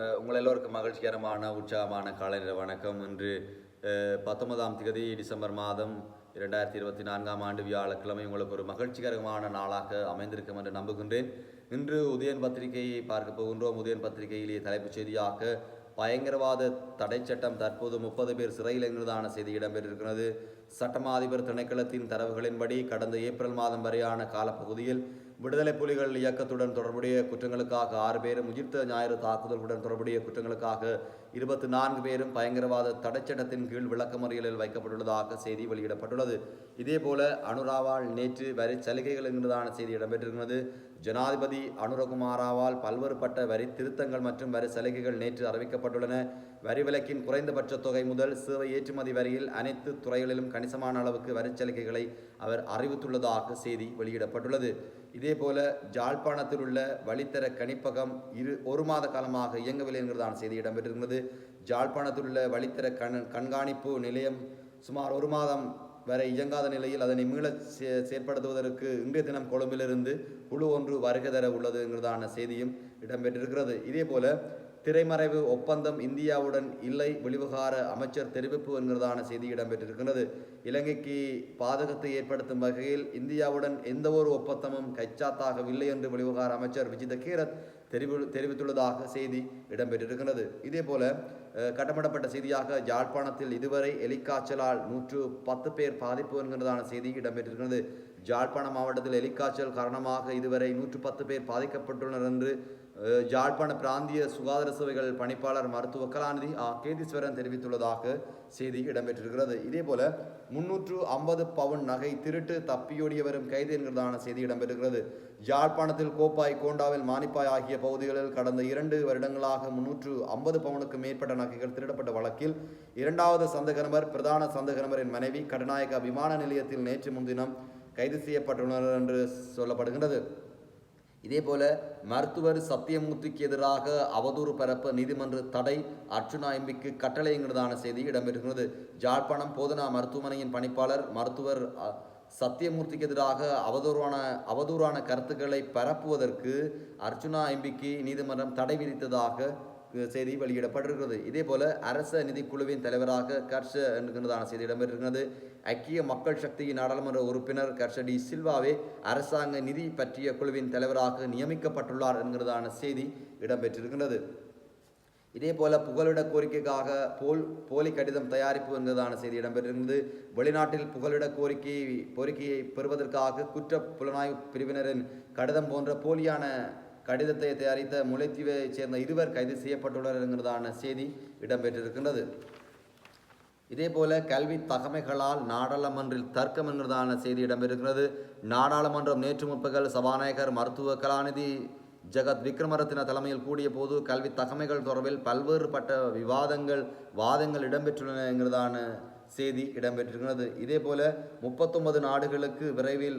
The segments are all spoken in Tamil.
உங்கள் எல்லோருக்கும் மகிழ்ச்சிகரமான உற்சாகமான காலநிலை வணக்கம். இன்று பத்தொன்பதாம் தேதி டிசம்பர் மாதம் இரண்டாயிரத்தி இருபத்தி நான்காம் ஆண்டு வியாழக்கிழமை உங்களுக்கு ஒரு மகிழ்ச்சிகரமான நாளாக அமைந்திருக்கும் என்று நம்புகின்றேன். இன்று உதயன் பத்திரிகையை பார்க்க போகின்றோம். உதயன் பத்திரிகையிலேயே தலைப்புச் செய்தியாக பயங்கரவாத தடை சட்டம் தற்போது முப்பது பேர் சிறையில் என்கிறதான செய்தி இடம்பெற்றிருக்கிறது? சட்டமா அதிபர் திணைக்களத்தின் தரவுகளின்படி கடந்த ஏப்ரல் மாதம் வரையான காலப்பகுதியில் விடுதலை புலிகள் இயக்கத்துடன் தொடர்புடைய குற்றங்களுக்காக ஆறு பேரும் உயிர்த்த ஞாயிறு தாக்குதலுடன் தொடர்புடைய குற்றங்களுக்காக இருபத்தி நான்கு பேரும் பயங்கரவாத தடைச்சட்டத்தின் கீழ் விளக்கமறியலில் வைக்கப்பட்டுள்ளதாக செய்தி வெளியிடப்பட்டுள்ளது. இதேபோல அனுராவால் நேற்று வரி சலுகைகள் என்கிறதான செய்தி இடம்பெற்றிருக்கிறது. ஜனாதிபதி அனுரகுமாராவால் பல்வேறுபட்ட வரி திருத்தங்கள் மற்றும் வரி சலுகைகள் நேற்று அறிவிக்கப்பட்டுள்ளன. வரி விலக்கின் குறைந்தபட்ச தொகை முதல் சேவை ஏற்றுமதி வரியில் அனைத்து துறைகளிலும் கணிசமான அளவுக்கு வரி சலுகைகளை அவர் அறிவித்துள்ளதாக செய்தி வெளியிடப்பட்டுள்ளது. இதேபோல ஜாழ்ப்பாணத்தில் உள்ள வழித்தர கணிப்பகம் இரு ஒரு மாத காலமாக இயங்கவில்லை என்கிறதான செய்தி இடம்பெற்றிருந்தது ஜாழ்ப்பாணத்தில் உள்ள வழித்தர கண் கண்காணிப்பு நிலையம் சுமார் ஒரு மாதம் வரை இயங்காத நிலையில் அதனை மீள சே- செயற்படுத்துவதற்கு இன்றைய தினம் கொழும்பிலிருந்து குழு ஒன்று வருகை தர உள்ளதுங்கிறதான செய்தியும் இடம்பெற்றிருக்கிறது. இதேபோல திரைமறைவு ஒப்பந்தம் இந்தியாவுடன் இல்லை வெளிவிவகார அமைச்சர் தெரிவிப்பு என்கிறதான செய்தி இடம்பெற்றிருக்கிறது இலங்கைக்கு பாதகத்தை ஏற்படுத்தும் வகையில் இந்தியாவுடன் எந்த ஒரு ஒப்பந்தமும் கைச்சாத்தாகவில்லை என்று வெளிவிவகார அமைச்சர் விஜித கீரத் தெரிவி தெரிவித்துள்ளதாக செய்தி இடம்பெற்றிருக்கிறது இதேபோல போல கட்டமிடப்பட்ட செய்தியாக யாழ்ப்பாணத்தில் இதுவரை எலிக்காய்ச்சலால் நூற்று பத்து பேர் பாதிப்பு என்கிறதான செய்தி இடம்பெற்றிருக்கிறது ஜாழ்ப்பாண மாவட்டத்தில் எலிக்காய்ச்சல் காரணமாக இதுவரை நூற்று பத்து பேர் பாதிக்கப்பட்டுள்ளனர் என்று ஜாழ்ப்பாண பிராந்திய சுகாதார சேவைகள் பணிப்பாளர் மருத்துவ கலாநிதி ஆ. கேதீஸ்வரன் தெரிவித்துள்ளதாக செய்தி இடம்பெற்றிருக்கிறது. இதேபோல முன்னூற்று ஐம்பது பவுன் நகை திருட்டு தப்பியோடியவரும் கைது என்கிறதான செய்தி இடம்பெறுகிறது யாழ்ப்பாணத்தில் கோப்பாய் கோண்டாவில் மானிப்பாய் ஆகிய பகுதிகளில் கடந்த இரண்டு வருடங்களாக முன்னூற்று ஐம்பது பவுனுக்கு மேற்பட்ட நகைகள் திருடப்பட்ட வழக்கில் இரண்டாவது சந்தக நபர் பிரதான சந்தக நபரின் மனைவி கடநாயக விமான நிலையத்தில் நேற்று முன்தினம் கைது செய்யப்பட்டுள்ளனர் என்று சொல்லப்படுகின்றது. இதேபோல மருத்துவர் சத்தியமூர்த்திக்கு எதிராக அவதூறு பரப்ப நீதிமன்ற தடை அர்ச்சுனா எம்பிக்கு கட்டளைங்கிறதான செய்தி இடம்பெறுகிறது ஜாழ்ப்பாணம் போதனா மருத்துவமனையின் பணிப்பாளர் மருத்துவர் சத்தியமூர்த்திக்கு எதிராக அவதூறான அவதூறான கருத்துக்களை பரப்புவதற்கு அர்ச்சுனா எம்பிக்கு நீதிமன்றம் தடை விதித்ததாக செய்தி வெளியிடப்பட்டிருக்கிறது. இதேபோல அரச நிதிக்குழுவின் தலைவராக கர்ஷ என்கின்றதான செய்தி இடம்பெற்றிருக்கிறது. ஐக்கிய மக்கள் சக்தியின் நாடாளுமன்ற உறுப்பினர் கர்ஷ டி சில்வாவே அரசாங்க நிதி பற்றிய குழுவின் தலைவராக நியமிக்கப்பட்டுள்ளார் என்கிறதான செய்தி இடம்பெற்றிருக்கிறது. இதேபோல புகலிட கோரிக்கைக்காக போல் போலி கடிதம் தயாரிப்பு என்கிறதான செய்தி இடம்பெற்றிருந்தது வெளிநாட்டில் புகலிட கோரிக்கை கோரிக்கையை பெறுவதற்காக குற்ற புலனாய்வு பிரிவினரின் கடிதம் போன்ற போலியான கடிதத்தை தயாரித்த முல்லைத்தீவைச் சேர்ந்த இருவர் கைது செய்யப்பட்டுள்ளனர் என்கிறதான செய்தி இடம்பெற்றிருக்கின்றது. இதேபோல கல்வி தகமைகளால் நாடாளுமன்றில் தர்க்கம் என்கிறதான செய்தி இடம்பெறுகிறது நாடாளுமன்றம் நேற்று முற்பகல் சபாநாயகர் மருத்துவ கலாநிதி ஜெகத் விக்ரமரத்தின தலைமையில் கூடிய போது கல்வி தகமைகள் தொடர்பில் பல்வேறுபட்ட விவாதங்கள் வாதங்கள் இடம்பெற்றுள்ளன என்கிறதான செய்தி இடம்பெற்றிருக்கிறது. இதே போல முப்பத்தொன்பது நாடுகளுக்கு விரைவில்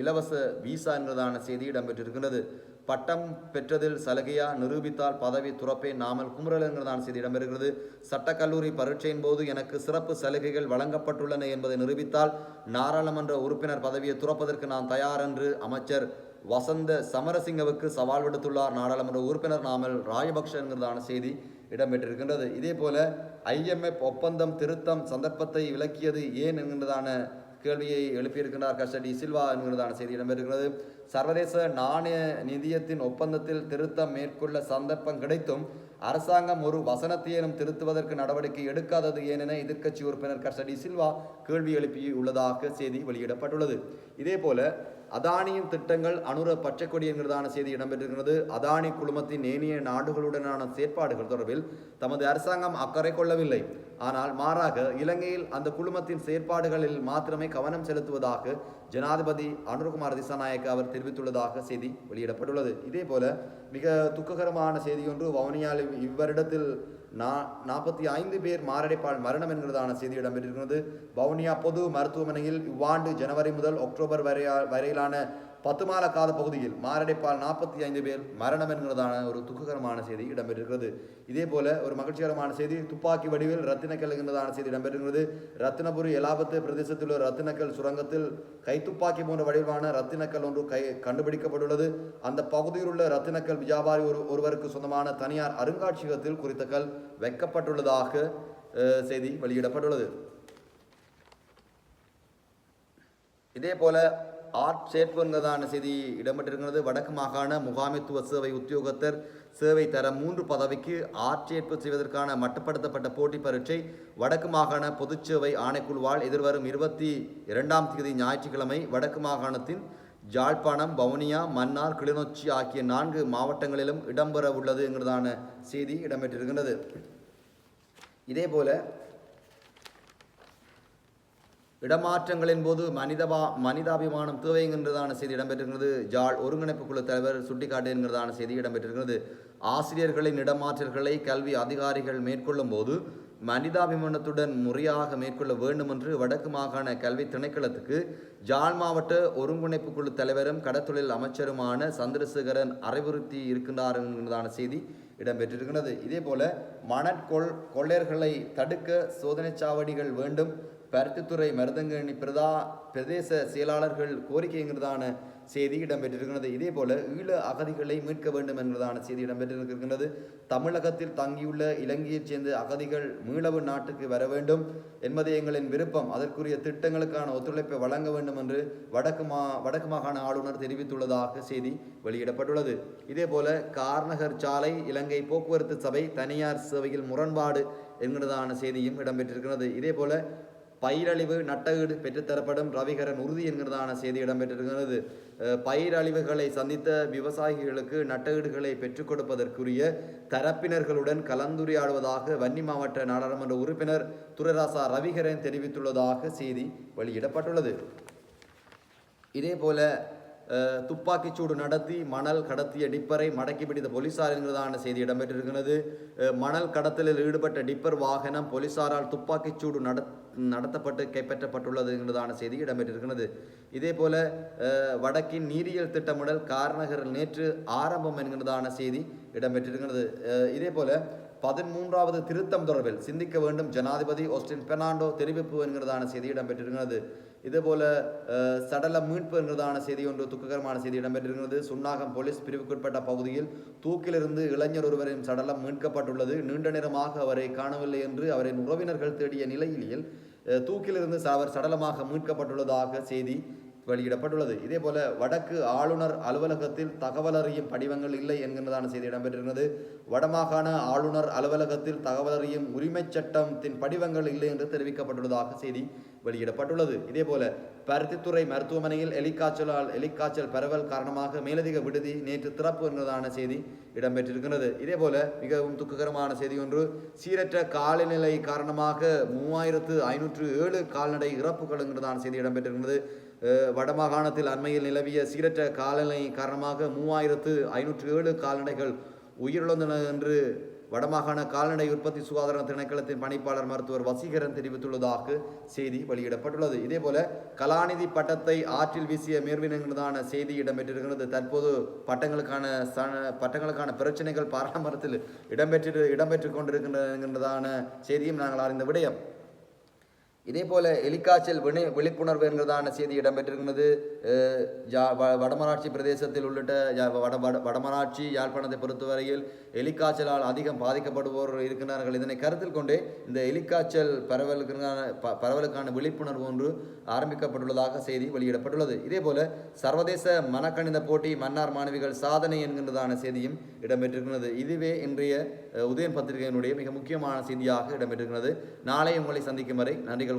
இலவச விசா என்கிறதான செய்தி இடம்பெற்றிருக்கிறது. பட்டம் பெற்றதில் சலுகையா நிரூபித்தால் பதவி துறப்பே நாமல் குமுறல் என்கிறதான செய்தி இடம்பெறுகிறது. சட்டக்கல்லூரி பரீட்சையின் போது எனக்கு சிறப்பு சலுகைகள் வழங்கப்பட்டுள்ளன என்பதை நிரூபித்தால் நாடாளுமன்ற உறுப்பினர் பதவியை துறப்பதற்கு நான் தயார் என்று அமைச்சர் வசந்த சமரசிங்கவுக்கு சவால் விடுத்துள்ளார் நாடாளுமன்ற உறுப்பினர் நாமல் ராஜபக்ஷ என்கிறதான செய்தி இடம்பெற்றிருக்கின்றது. இதே போல ஐஎம்எஃப் ஒப்பந்தம் திருத்தம் சந்தர்ப்பத்தை விளக்கியது ஏன் என்கிறதான கேள்வியை எழுப்பியிருக்கிறார் கஸ்டடி சில்வா என்கிறதான செய்தி இடம்பெறுகிறது சர்வதேச நாணய நிதியத்தின் ஒப்பந்தத்தில் திருத்தம் மேற்கொள்ள சந்தர்ப்பம் கிடைத்தும் அரசாங்கம் ஒரு வசனத்தையேனும் திருத்துவதற்கு நடவடிக்கை எடுக்காதது ஏனென எதிர்க்கட்சி உறுப்பினர் கஸ்டடி சில்வா கேள்வி எழுப்பியுள்ளதாக செய்தி வெளியிடப்பட்டுள்ளது. இதேபோல அதானியின் திட்டங்கள் அனுர பச்சைக்கொடி என்கிறதான செய்தி இடம்பெற்றிருக்கிறது. அதானி குழுமத்தின் ஏனைய நாடுகளுடனான செயற்பாடுகள் தொடர்பில் தமது அரசாங்கம் அக்கறை கொள்ளவில்லை. ஆனால் மாறாக இலங்கையில் அந்த குழுமத்தின் செயற்பாடுகளில் மாத்திரமே கவனம் செலுத்துவதாக ஜனாதிபதி அனுர்குமார் திசாநாயக்க அவர் தெரிவித்துள்ளதாக செய்தி வெளியிடப்பட்டுள்ளது. இதே போல மிக துக்ககரமான செய்தி ஒன்று வவுனியாவில் இவ்வருடத்தில் நா நாற்பத்தி ஐந்து பேர் மாரடைப்பால் மரணம் என்கிறதான செய்தி இடம்பெற்றிருக்கிறது. வவுனியா பொது மருத்துவமனையில் இவ்வாண்டு ஜனவரி முதல் அக்டோபர் வரையா வரையிலான பத்து காத பகுதியில் மாரடைப்பால் நாற்பத்தி ஐந்து பேர் மரணம் என்கிறதான ஒரு துக்ககரமான செய்தி இடம்பெற்றிருக்கிறது. இதே போல ஒரு மகிழ்ச்சிகரமான செய்தி துப்பாக்கி வடிவில் ரத்தினக்கல் என்கிறதான செய்தி இடம்பெற்றிருக்கிறது. ரத்தினபுரி எலாபத்து பிரதேசத்தில் உள்ள ரத்தினக்கல் சுரங்கத்தில் கைத்துப்பாக்கி போன்ற வடிவான ரத்தினக்கல் ஒன்று கை கண்டுபிடிக்கப்பட்டுள்ளது. அந்த பகுதியில் உள்ள ரத்தினக்கல் வியாபாரி ஒரு ஒருவருக்கு சொந்தமான தனியார் அருங்காட்சியகத்தில் குறித்த கல் வைக்கப்பட்டுள்ளதாக செய்தி வெளியிடப்பட்டுள்ளது. இதே போல ஆர்ட் சேர்ப்புங்கிறதான செய்தி இடம்பெற்றிருக்கிறது. வடக்கு மாகாண முகாமைத்துவ சேவை உத்தியோகத்தர் சேவை தர மூன்று பதவிக்கு ஆட்சேர்ப்பு செய்வதற்கான மட்டுப்படுத்தப்பட்ட போட்டி பரீட்சை வடக்கு மாகாண பொதுச்சேவை ஆணைக்குழுவால் எதிர்வரும் இருபத்தி இரண்டாம் தேதி ஞாயிற்றுக்கிழமை வடக்கு மாகாணத்தின் ஜாழ்ப்பாணம் வவுனியா மன்னார் கிளிநொச்சி ஆகிய நான்கு மாவட்டங்களிலும் இடம்பெற உள்ளது என்கிறதான செய்தி இடம்பெற்றிருக்கின்றது. இதேபோல இடமாற்றங்களின் போது மனிதபா மனிதாபிமானம் தேவைங்கிறதான செய்தி இடம்பெற்றிருக்கிறது. ஜாழ் ஒருங்கிணைப்பு குழு தலைவர் சுட்டிக்காட்டுங்கிறதான செய்தி இடம்பெற்றிருக்கிறது. ஆசிரியர்களின் இடமாற்றல்களை கல்வி அதிகாரிகள் மேற்கொள்ளும் போது மனிதாபிமானத்துடன் முறையாக மேற்கொள்ள வேண்டும் என்று வடக்கு மாகாண கல்வி திணைக்களத்துக்கு ஜாழ் மாவட்ட ஒருங்கிணைப்பு குழு தலைவரும் கடத்தொழில் அமைச்சருமான சந்திரசேகரன் அறிவுறுத்தி இருக்கின்றார் என்கிறதான செய்தி இடம்பெற்றிருக்கிறது. இதே போல மணற்கொள் கொள்ளையர்களை தடுக்க சோதனைச் சாவடிகள் வேண்டும். பருத்தித்துறை மருதங்கணி பிரதா பிரதேச செயலாளர்கள் கோரிக்கைங்கிறதான செய்தி இடம்பெற்றிருக்கிறது. இதே போல ஈழ அகதிகளை மீட்க வேண்டும் என்கிறதான செய்தி இடம்பெற்றிருக்கின்றது. தமிழகத்தில் தங்கியுள்ள இலங்கையைச் சேர்ந்த அகதிகள் மீளவு நாட்டுக்கு வர வேண்டும் என்பதே எங்களின் விருப்பம். அதற்குரிய திட்டங்களுக்கான ஒத்துழைப்பை வழங்க வேண்டும் என்று வடக்கு மா வடக்கு மாகாண ஆளுநர் தெரிவித்துள்ளதாக செய்தி வெளியிடப்பட்டுள்ளது. இதே போல கார்நகர் சாலை இலங்கை போக்குவரத்து சபை தனியார் சேவையில் முரண்பாடு என்கிறதான செய்தியும் இடம்பெற்றிருக்கிறது. இதே போல பயிரழிவு நட்டஈடு பெற்றுத்தரப்படும் ரவிகரன் உறுதி என்கிறதான செய்தி இடம்பெற்றிருக்கிறது. பயிரழிவுகளை சந்தித்த விவசாயிகளுக்கு நட்டஈடுகளை பெற்றுக் கொடுப்பதற்குரிய தரப்பினர்களுடன் கலந்துரையாடுவதாக வன்னி மாவட்ட நாடாளுமன்ற உறுப்பினர் துரராசா ரவிகரன் தெரிவித்துள்ளதாக செய்தி வெளியிடப்பட்டுள்ளது. இதே போல துப்பாக்கிச்சூடு நடத்தி மணல் கடத்திய டிப்பரை மடக்கி பிடித்த போலீசார் என்கிறதான செய்தி இடம்பெற்றிருக்கிறது. மணல் கடத்தலில் ஈடுபட்ட டிப்பர் வாகனம் போலீசாரால் துப்பாக்கிச்சூடு நட நடத்தப்பட்டு கைப்பற்றப்பட்டுள்ளது என்கிறதான செய்தி இடம்பெற்றிருக்கிறது. இதே போல வடக்கின் நீரியல் திட்டமிடல் கார்நகரில் நேற்று ஆரம்பம் என்கிறதான செய்தி இடம்பெற்றிருக்கிறது. இதே போல பதிமூன்றாவது திருத்தம் தொடர்பில் சிந்திக்க வேண்டும் ஜனாதிபதி ஓஸ்டின் பெர்னாண்டோ தெரிவிப்பு என்கிறதான செய்தி இடம்பெற்றிருக்கிறது. இதேபோல சடல மீட்புங்கிறதான செய்தி ஒன்று துக்ககரமான செய்தி இடம்பெற்றிருக்கிறது. சுன்னாகம் போலீஸ் பிரிவுக்குட்பட்ட பகுதியில் தூக்கிலிருந்து இளைஞர் ஒருவரின் சடலம் மீட்கப்பட்டுள்ளது. நீண்ட நேரமாக அவரை காணவில்லை என்று அவரின் உறவினர்கள் தேடிய நிலையில் தூக்கிலிருந்து ச- அவர் சடலமாக மீட்கப்பட்டுள்ளதாக செய்தி வெளியிடப்பட்டுள்ளது. இதே போல வடக்கு ஆளுநர் அலுவலகத்தில் தகவல் அறியும் படிவங்கள் இல்லை என்கிறதான செய்தி இடம்பெற்றிருந்தது வடமாகாண ஆளுநர் அலுவலகத்தில் தகவல் அறியும் உரிமைச் சட்டத்தின் படிவங்கள் இல்லை என்று தெரிவிக்கப்பட்டுள்ளதாக செய்தி வெளியிடப்பட்டுள்ளது. இதே போல பருத்தித்துறை மருத்துவமனையில் எலிக்காய்ச்சலால் எலிக்காய்ச்சல் பரவல் காரணமாக மேலதிக விடுதி நேற்று திறப்பு என்றதான செய்தி இடம்பெற்றிருக்கிறது. இதேபோல மிகவும் துக்ககரமான செய்தி ஒன்று சீரற்ற காலநிலை காரணமாக மூவாயிரத்து ஐநூற்று ஏழு கால்நடை இறப்புகள் என்றதான செய்தி இடம்பெற்றிருக்கிறது. வடமாகாணத்தில் அண்மையில் நிலவிய சீரற்ற காலநிலை காரணமாக மூவாயிரத்து ஐநூற்று ஏழு கால்நடைகள் உயிரிழந்தன என்று வடமாகாண கால்நடை உற்பத்தி சுகாதார திணைக்களத்தின் பணிப்பாளர் மருத்துவர் வசீகரன் தெரிவித்துள்ளதாக செய்தி வெளியிடப்பட்டுள்ளது. இதேபோல கலாநிதி பட்டத்தை ஆற்றில் வீசிய மேற்வினங்களான செய்தி இடம்பெற்றிருக்கிறது. தற்போது பட்டங்களுக்கான ச- பட்டங்களுக்கான பிரச்சனைகள் பாராமரத்தில் இடம்பெற்று இடம்பெற்று கொண்டிருக்கின்றதான செய்தியும் நாங்கள் அறிந்த விடயம். இதே போல எலிக்காய்ச்சல் வினை விழிப்புணர்வு என்கிறதான செய்தி இடம்பெற்றிருக்கிறது. ஜா- வ- வடமராட்சி பிரதேசத்தில் உள்ளிட்ட யா- வட வட- வடமராட்சி யாழ்ப்பாணத்தை பொறுத்தவரையில் எலிக்காய்ச்சலால் அதிகம் பாதிக்கப்படுவோர் இருக்கிறார்கள் இதனை கருத்தில் கொண்டே இந்த எலிக்காய்ச்சல் பரவலுக்கான ப- பரவலுக்கான விழிப்புணர்வு ஒன்று ஆரம்பிக்கப்பட்டுள்ளதாக செய்தி வெளியிடப்பட்டுள்ளது. இதே போல சர்வதேச மனக்கணித போட்டி மன்னார் மாணவிகள் சாதனை என்கின்றதான செய்தியும் இடம்பெற்றிருக்கிறது. இதுவே இன்றைய உதயம் பத்திரிகையினுடைய மிக முக்கியமான செய்தியாக இடம்பெற்றிருக்கிறது. நாளை உங்களை சந்திக்கும் வரை நன்றிகள்.